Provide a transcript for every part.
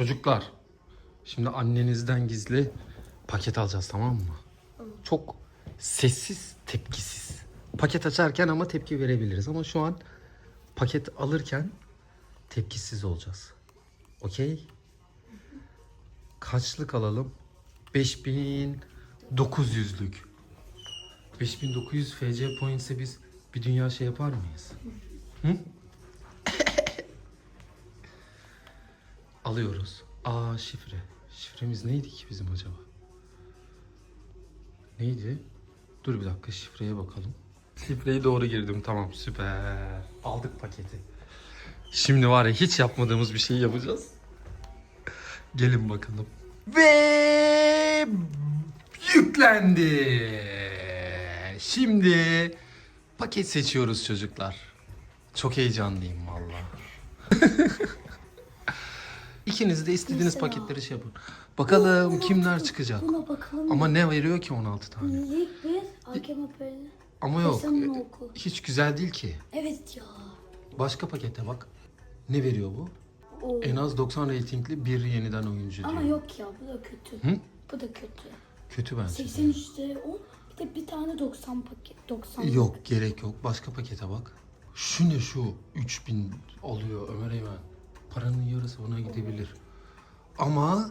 Çocuklar. Şimdi annenizden gizli paket alacağız tamam mı? Çok sessiz, tepkisiz. Paket açarken ama tepki verebiliriz ama şu an paket alırken tepkisiz olacağız. Okey? Kaçlık alalım? 5900'lük. 5900 FC points'e biz bir dünya şey yapar mıyız? Hı? Alıyoruz. Aa şifre. Şifremiz neydi ki bizim acaba? Neydi? Dur bir dakika şifreye bakalım. Şifreyi doğru girdim tamam süper. Aldık paketi. Şimdi var ya hiç yapmadığımız bir şey yapacağız. Gelin bakalım. Ve yüklendi. Şimdi paket seçiyoruz çocuklar. Çok heyecanlıyım valla. İkiniz de istediğiniz Mesela. paketleri şey yapın. Bakalım kimler çıkacak. Buna bakalım. Ama ne veriyor ki 16 tane? İlk bir hakem. Ama yok. Sen oku. Hiç güzel değil ki. Evet ya. Başka pakete bak. Ne veriyor bu? O. En az 90 reytingli bir yeniden oyuncu diyor. Ama yok ya bu da kötü. Hı? Bu da kötü. Kötü bence. 83'te o. Bir de bir tane 90 paket. 90. Yok gerek yok. Başka pakete bak. Şu ne şu? 3000 oluyor Ömer Eymen. Paranın yarısı buna gidebilir. Ama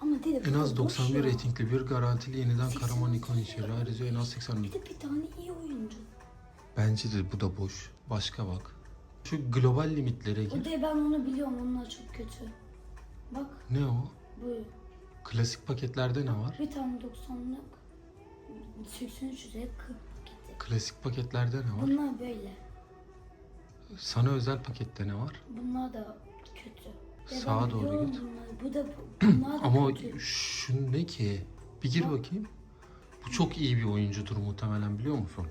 Ama dedi en az boş 91 ya. reytingli bir garantili yeniden Karaman ikon içeriyor. Ayrıca en az 80 Bir de bir tane iyi oyuncu. Bence de bu da boş. Başka bak. Şu global limitlere O gir. da ben onu biliyorum onlar çok kötü. Bak Ne o? bu. Klasik paketlerde ne var? Bir tane 90'lık. 83 liraya 40 paketi. Klasik paketlerde ne var? Bunlar böyle. Sana özel pakette ne var? Bunlar da kötü. Ya Sağa ben doğru biliyorum git. bunları. Bu da bunlar da Ama kötü. şu ne ki? Bir gir bakayım. Bu çok iyi bir oyuncudur muhtemelen biliyor musun?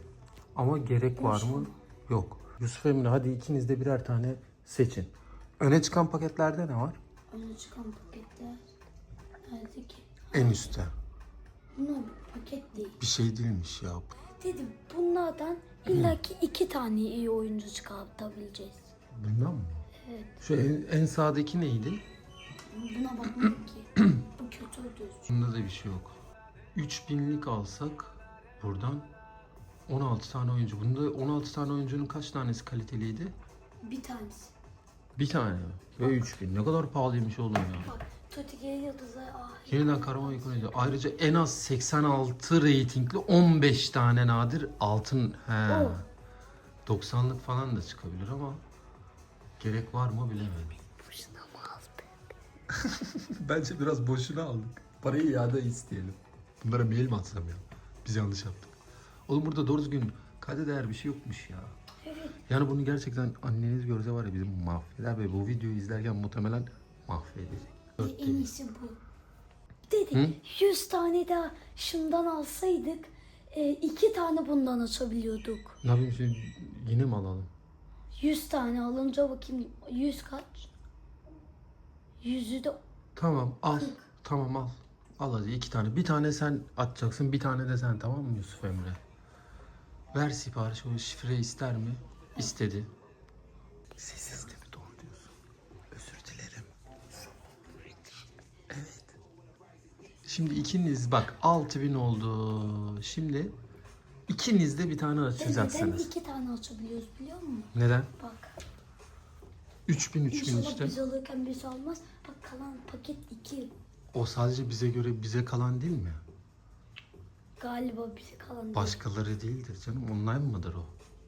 Ama gerek var mı? Yok. Yusuf Emre hadi ikiniz de birer tane seçin. Öne çıkan paketlerde ne var? Öne çıkan paketler. Nerede ki? En üstte. Bunlar bir paket değil. Bir şey değilmiş ya. Dedim bunlardan illaki iki tane iyi oyuncu çıkartabileceğiz. Bundan mı? Evet. Şu en, en sağdaki neydi? Buna bakmadık ki. Bu kötü ödüyoruz. Bunda da bir şey yok. 3000'lik alsak buradan 16 tane oyuncu. Bunda 16 tane oyuncunun kaç tanesi kaliteliydi? Bir tanesi. Bir tane. Ve 3000. Ne kadar pahalıymış oğlum ya. Bak Totige Yıldız'a ah. Yeniden Karaman ikonuydu. Ayrıca en az 86 reytingli 15 tane nadir altın. He. Oh. 90'lık falan da çıkabilir ama gerek var mı bilemedim. Boşuna mı be? Bence biraz boşuna aldık. Parayı iade isteyelim. Bunlara mail mi atsam ya? Biz yanlış yaptık. Oğlum burada doğru düzgün kayda değer bir şey yokmuş ya. Evet. Yani bunu gerçekten anneniz görse var ya bizim mahveder ve bu videoyu izlerken muhtemelen mahvedecek. Dört En iyisi bu. Dedi 100 tane daha şundan alsaydık e, iki tane bundan açabiliyorduk. Ne yapayım şimdi yine mi alalım? 100 tane alınca bakayım 100 kaç? Yüzü de Tamam al. Tamam al. Al hadi iki tane. Bir tane sen atacaksın bir tane de sen tamam mı Yusuf Emre? Ver sipariş o şifre ister mi? İstedi. Sessiz değil mi? Doğru diyorsun. Özür dilerim. Evet. Şimdi ikiniz bak 6000 oldu. Şimdi ikiniz de bir tane neden açacaksınız. iki tane açabiliyoruz biliyor musun? Neden? Bak 3000 3000 inşallah işte. biz alırken biz almaz. Bak kalan paket iki O sadece bize göre bize kalan değil mi? galiba bize kalan değil. Başkaları değildir canım. Online mıdır o?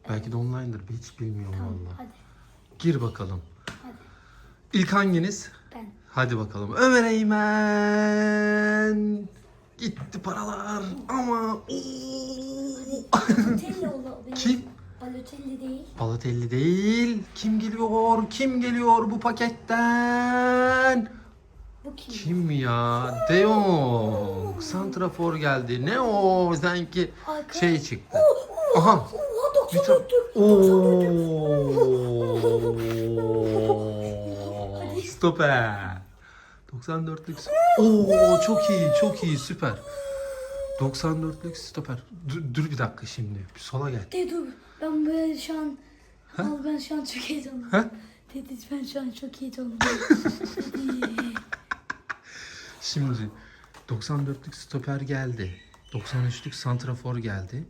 Belki de online'dır. Hiç bilmiyorum Tamam vallahi. hadi Gir bakalım. İlk hanginiz? ben. Hadi bakalım. Ömer Eymen. Gitti paralar ama! Balotelli olabilir. Kim? Balotelli değil. Balotelli değil. Kim geliyor? Kim geliyor bu paketten? Bu kim? Kim ya? De Jong. Santrafor geldi. Ne o? Sanki şey çıktı. Aha. Oha Bir ta- 94'lük. Oo. Stoper. 94'lük. Oo çok iyi, çok iyi, süper. 94'lük stoper. Dur, dur bir dakika şimdi. Bir sola gel. De dur. Ben böyle şu an... Al ben şu an çok heyecanlıyım. Ha? Dedi ben şu an çok heyecanlıyım. Şimdi 94'lük stoper geldi. 93'lük santrafor geldi.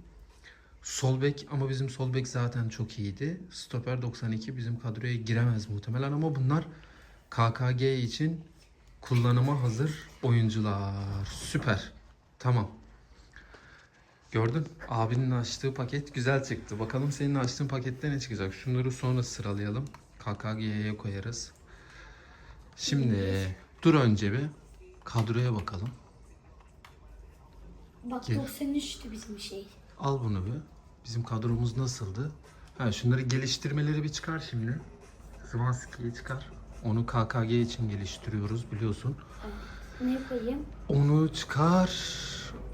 Sol bek ama bizim sol bek zaten çok iyiydi. Stoper 92 bizim kadroya giremez muhtemelen ama bunlar KKG için kullanıma hazır oyuncular. Süper. Tamam. Gördün? Abinin açtığı paket güzel çıktı. Bakalım senin açtığın pakette ne çıkacak? Şunları sonra sıralayalım. KKG'ye koyarız. Şimdi dur önce bir kadroya bakalım. Bak Gel. 93'tü bizim şey. Al bunu bir. Bizim kadromuz nasıldı? Ha şunları geliştirmeleri bir çıkar şimdi. Zvanski'yi çıkar. Onu KKG için geliştiriyoruz biliyorsun. Ne koyayım? Onu çıkar.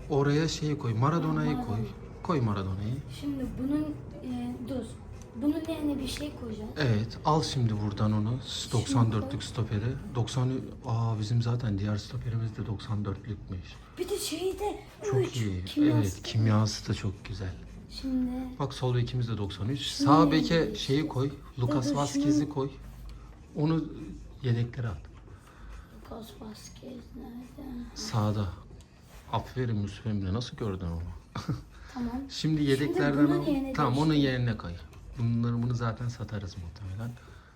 Oraya şeyi koy. Maradona'yı koy. Maradona. Koy Maradona'yı. Şimdi bunun e, dur. Bunun yerine bir şey koyacağız. Evet, al şimdi buradan onu. 94'lük stoperi. 90 Aa bizim zaten diğer stoperimiz de 94'lükmüş. Bir de şeyi de Çok 3. iyi. Kimyası. Evet, kimyası da çok güzel. Şimdi Bak sol bekimiz de 93. Şimdi Sağ beke şeyi koy. Lucas Dur, Vazquez'i koy. Onu yedeklere at. Lucas Vazquez nerede? Sağda. Aferin Yusuf Emre. Nasıl gördün onu? Tamam. Şimdi yedeklerden bunun al. yerine Tamam onun yerine koy. Bunları bunu zaten satarız muhtemelen.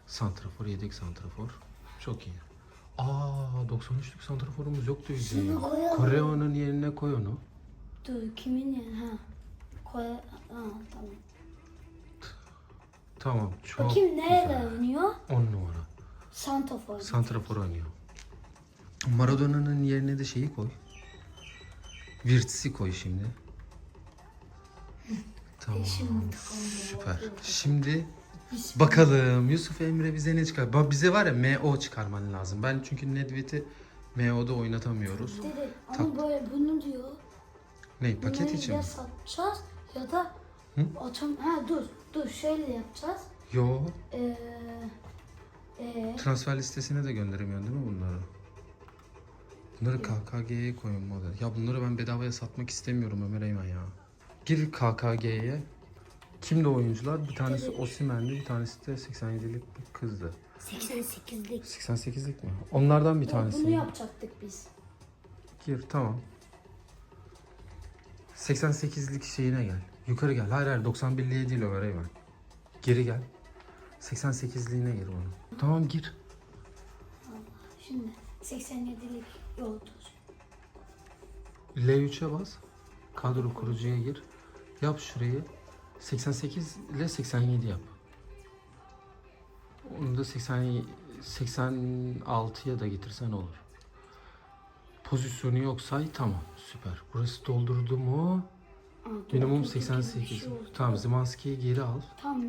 Santrafor, yedek santrafor. Çok iyi. Aa 93'lük santraforumuz yoktu bizim. Şunu koyalım. Koreo'nun yerine koy onu. Dur kimin ya? Ha. Koy. Ha tamam. Tamam çok Bakayım nerede güzel. oynuyor? 10 numara. Santafor. Santrafor oynuyor. Maradona'nın yerine de şeyi koy. Virts'i koy şimdi. Tamam. Süper. Şimdi bakalım Yusuf Emre bize ne çıkar? Bak bize var ya MO çıkarman lazım. Ben çünkü Nedved'i MO'da oynatamıyoruz. Tak. ama böyle bunu diyor. Ne paket Bunları için ya satacağız ya da Hı? atam ha dur dur şöyle yapacağız. Yo. Ee, ee, Transfer listesine de gönderemiyorsun değil mi bunları? Bunları KKG'ye koyulmalı. Ya bunları ben bedavaya satmak istemiyorum Ömer Eymen ya. Gir KKG'ye. Kimdi oyuncular? Bir tanesi Osimhen'di, bir tanesi de 87'lik bir kızdı. 88'lik. 88'lik mi? Onlardan bir tanesi. Bunu yapacaktık biz. Gir tamam. 88'lik şeyine gel. Yukarı gel. Hayır hayır 91'liğe değil Ömer Eymen. Geri gel. 88'liğine gir onu. Tamam gir. Şimdi 87'lik yoldur. L3'e bas. Kadro kurucuya gir. Yap şurayı. 88 ile 87 yap. Onu da 80 86'ya da getirsen olur. Pozisyonu yok say tamam süper. Burası doldurdu mu? Minimum dur, dur, bir 88. şey. Tamam Zimanski'yi geri al. Tamam.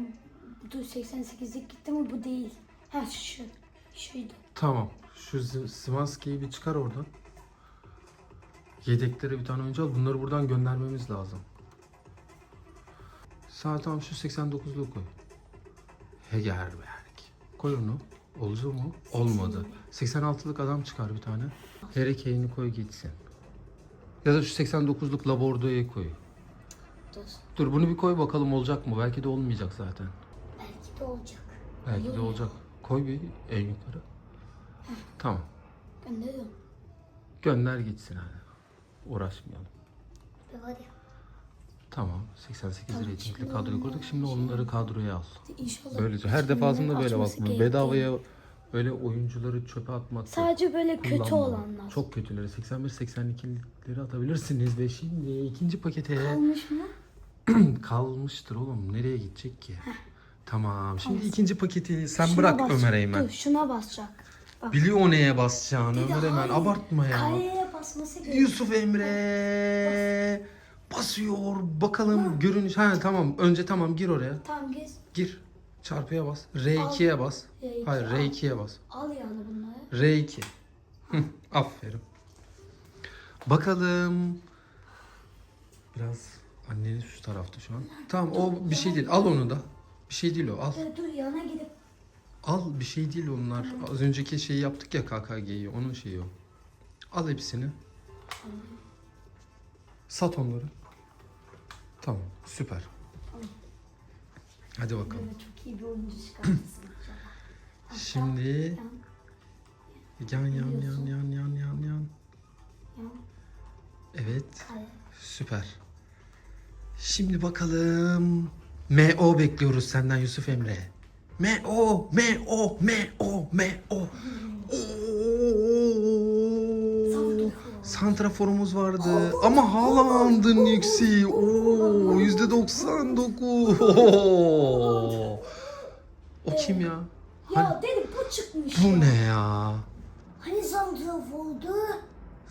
Dur 88'lik gitti ama bu değil. Ha şu. Şuydu. Tamam. Şu Zimanski'yi bir çıkar oradan. Yedeklere bir tane oyuncu al. Bunları buradan göndermemiz lazım. Sağ tamam şu 89'lu koy. Hegerberg. Koy onu. Oldu mu? Olmadı. 86'lık adam çıkar bir tane. Harry Kane'i koy gitsin. Ya da şu 89'luk Labordo'yu koy. Dur. Dur bunu bir koy bakalım olacak mı? Belki de olmayacak zaten. Belki de olacak. Belki de olacak. Koy bir en yukarı. Tamam. Gönderiyorum. Gönder gitsin hadi. Uğraşmayalım. Bir Hadi. Tamam. 88 Tamam, reytingli kadroyu kurduk. Şimdi onları kadroya al. İnşallah. Böylece her defasında böyle gerektiği- Bedavaya öyle oyuncuları çöpe atmak. Sadece böyle kötü Kullanma. olanlar. Çok kötüleri. 81 82'leri atabilirsiniz ve şimdi ikinci pakete Kalmış mı? kalmıştır oğlum. Nereye gidecek ki? Tamam. Şimdi ikinci paketi sen Şuna bırak basacak. Ömer Eymen. Dur şuna basacak. Bak. Biliyor o neye basacağını Bir de Ömer Eymen. hayır, Abartma ya. Kareye basması gerekiyor. Yusuf Emre basıyor. Bakalım görünüş. Ha tamam. Önce tamam gir oraya. Tamam gez. Gir. Çarpıya bas. R2'ye bas. R2 Hayır al. R2'ye bas. Al yani bunları. R2. Hı, Aferin. Bakalım. Biraz anneniz şu tarafta şu an. Tamam o bir şey değil. Al onu da. Bir şey değil o. Al. Dur, dur yana gidip Al bir şey değil onlar. Az önceki şeyi yaptık ya KKG'yi. Onun şeyi o. Al hepsini. Sat onları. Tamam. Süper. Hadi bakalım. böyle çok iyi bir oyuncu çıkartırsın. Şimdi Hatta- yan yan yan yan yan yan yan. Evet. Kale. Süper. Şimdi bakalım. MO bekliyoruz senden Yusuf Emre. MO, MO, MO, MO. Santraforumuz vardı. Ama Haaland'ın yükseği. Oo, yüzde 99. Oo. O kim ya? Hani- Ya dedim bu çıkmış. bu ne ya? Hani santrafordu?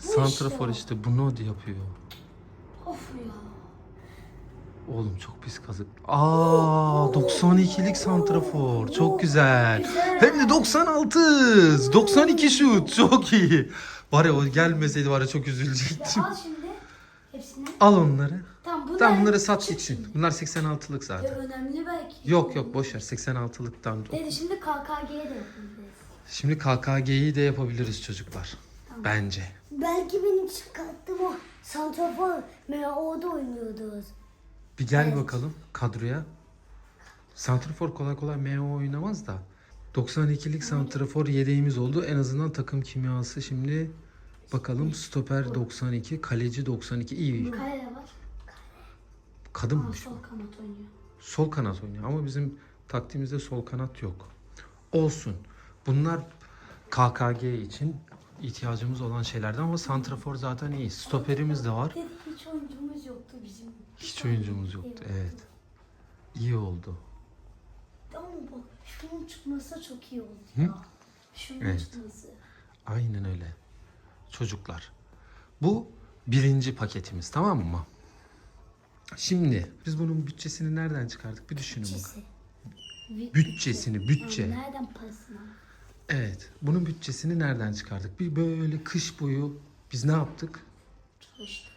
Bu Santrafor işte. işte bunu yapıyor. Of ya. Oğlum çok pis kazık. Aa 92'lik santrafor. Çok güzel. Hem de 96. 92 şut. Çok iyi. Var ya o gelmeseydi var ya çok üzülecektim. Al şimdi hepsini. Al onları. Tamam bunlar Tamam bunları sat gitsin. Bunlar 86'lık Ya zaten. önemli belki. Yok yok boş ver 86'lıktan. Dedi şimdi KKG'ye de yapabiliriz. Şimdi KKG'yi de yapabiliriz çocuklar. Bence. Belki benim çıkarttığım o santrafor MO'da oynuyordunuz. Bir gel Evet. bakalım kadroya. Santrafor kolay kolay MO oynamaz da. 92'lik santrafor yedeğimiz oldu. En azından takım kimyası şimdi bakalım stoper 92, kaleci 92 iyi. Kale var. Aa, Kadınmış. sol kanat oynuyor. Sol kanat oynuyor ama bizim taktiğimizde sol kanat yok. Olsun. Bunlar KKG için ihtiyacımız olan şeylerden ama santrafor zaten iyi. Stoperimiz de var. Hiç oyuncumuz yoktu bizim. Hiç oyuncumuz yoktu. Evet. İyi oldu. Ama bak şunun çıkması çok iyi oldu Hı? ya. Şunun Evet. çıkması. Aynen öyle. Çocuklar. Bu birinci paketimiz tamam mı? Şimdi biz bunun bütçesini nereden çıkardık bir düşünün bakalım. Bütçesi. Bütçesini, bütçe. Yani nereden parasını? Evet. Bunun bütçesini nereden çıkardık? Bir böyle kış boyu biz ne yaptık? Çalıştı.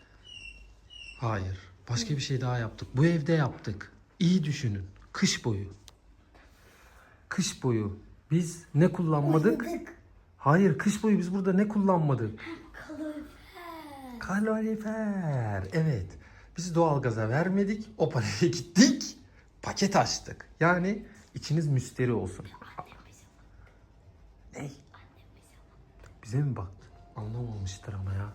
Hayır. Başka bir şey daha yaptık. Bu evde yaptık. İyi düşünün. Kış boyu. Kış boyu. Biz ne kullanmadık? Hayır, kış boyu biz burada ne kullanmadık? Kalorifer. Kalorifer. Evet. Biz doğalgaza vermedik. O paraya gittik. Paket açtık. Yani içiniz müsteri olsun. Ne? Bize mi baktı? Anlamamıştır ama ya.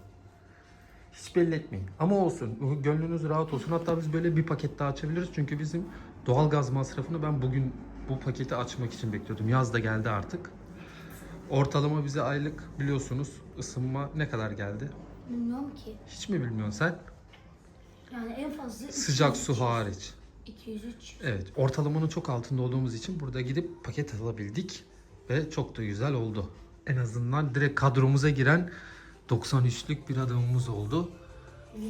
Hiç belli etmeyin. Ama olsun. Gönlünüz rahat olsun. Hatta biz böyle bir paket daha açabiliriz. Çünkü bizim doğalgaz masrafını ben bugün bu paketi açmak için bekliyordum. Yaz da geldi artık. Ortalama bize aylık biliyorsunuz ısınma ne kadar geldi? Bilmiyorum ki. Hiç mi bilmiyorsun sen? Yani en fazla Sıcak 200, su hariç. 200 300. Evet, ortalamanın çok altında olduğumuz için burada gidip paket alabildik ve çok da güzel oldu. En azından direkt kadromuza giren 93'lük bir adamımız oldu.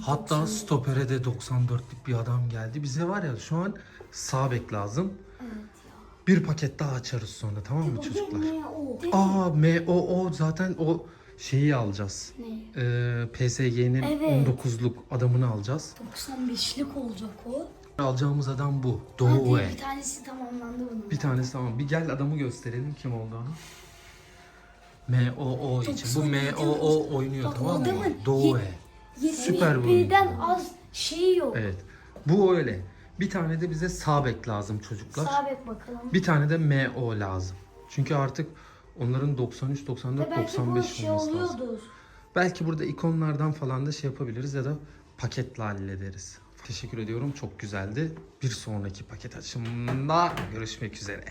Hatta stopere de 94'lük bir adam geldi. Bize var ya şu an sağ bek lazım. Bir paket daha açarız sonra tamam mı çocuklar? Aa MOO zaten o şeyi alacağız. Ne? Ee, PSG'nin Evet. 19'luk adamını alacağız. 95'lik olacak o. Alacağımız adam bu. Hadi Doğu bir tanesi tamamlandı bunun. Bir tanesi tamam. Bir gel adamı gösterelim kim olduğunu. MOO için. Bu MOO oynuyor Bak, tamam mı? adamın Doğu. ye- Süper bu 71'den oyuncu. az şeyi yok. Evet. Bu öyle. Bir tane de bize sağ bek lazım çocuklar. Sağ bek bakalım. Bir tane de MO lazım. Çünkü artık onların 93, 94, Ve belki bu 95 şey olması lazım. oluyordur. Belki burada ikonlardan falan da şey yapabiliriz ya da paketle hallederiz. Teşekkür ediyorum. Çok güzeldi. Bir sonraki paket açımında görüşmek üzere.